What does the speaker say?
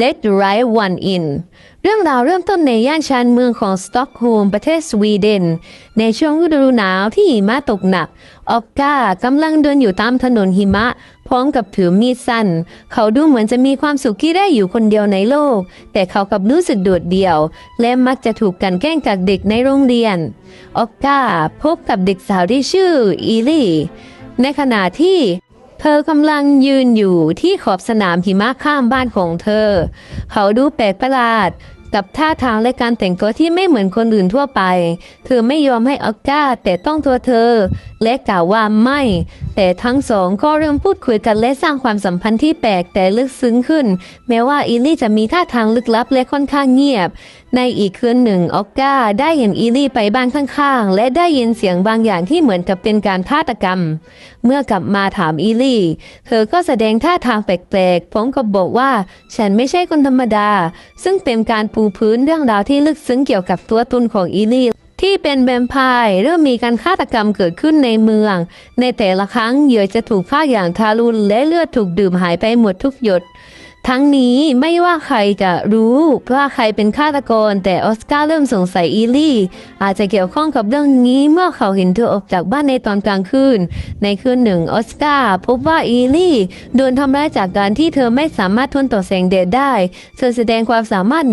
Let the Right One In เรื่องราวเริ่มต้นในย่านชานเมืองของสต็อกโฮล์มประเทศสวีเดน ในช่วงฤดูหนาวที่หิมะตกหนัก ออกกากำลังเดินอยู่ตามถนนหิมะ พร้อมกับถือมีดสั้น เขาดูเหมือนจะมีความสุขที่ได้อยู่คนเดียวในโลก แต่เขากับรู้สึกโดดเดี่ยว และมักจะถูกกันแกล้งจากเด็กในโรงเรียน ออกกาพบกับเด็กสาวที่ชื่ออีลี่ในขณะที่ เธอกำลังยืนอยู่ที่ขอบสนามหิมะข้ามบ้านของเธอ เขาดูแปลกประหลาดกับท่าทางและการแต่งตัวที่ไม่เหมือนคนอื่นทั่วไป เธอไม่ยอมให้ออกก้าแต่ต้องตัวเธอ และกล่าวว่าไม่ แต่ทั้งสองก็เริ่มพูดคุยกันและสร้างความสัมพันธ์ที่แปลกแต่ลึกซึ้งขึ้น แม้ว่าอีลี่จะมีท่าทางลึกลับและค่อนข้างเงียบ ในอีกคืนหนึ่งออกก้าได้เห็นอีลี่ไปบ้านข้างๆ และได้ยินเสียงบางอย่างที่เหมือนกับเป็นการฆาตกรรม เมื่อกลับมาถามอีลี่ เธอก็แสดงท่าทางแปลกๆพร้อมกับบอกว่า ฉันไม่ใช่คนธรรมดา ซึ่งเป็นการปูพื้นเรื่องราวที่ลึกซึ้งเกี่ยวกับตัวตนของอีลี่ ที่เป็นแวมไพร์เริ่มมีการฆาตกรรมเกิดขึ้นในเมือง ในแต่ละครั้งเหยื่อจะถูกฆ่าอย่างทารุณและเลือดถูกดื่มหายไปหมดทุกหยด ทั้งนี้ไม่ว่าใครจะรู้ว่าใครเป็นฆาตกร แต่ออสการ์เริ่มสงสัยอีลี่ อาจจะเกี่ยวข้องกับเรื่องนี้เมื่อเขาเห็นเธอออกจากบ้านในตอนกลางคืน ในคืนหนึ่งออสการ์พบว่าอีลี่โดนทำร้ายจากการที่เธอไม่สามารถทนต่อแสงแดดได้ เธอแสดงความสามารถ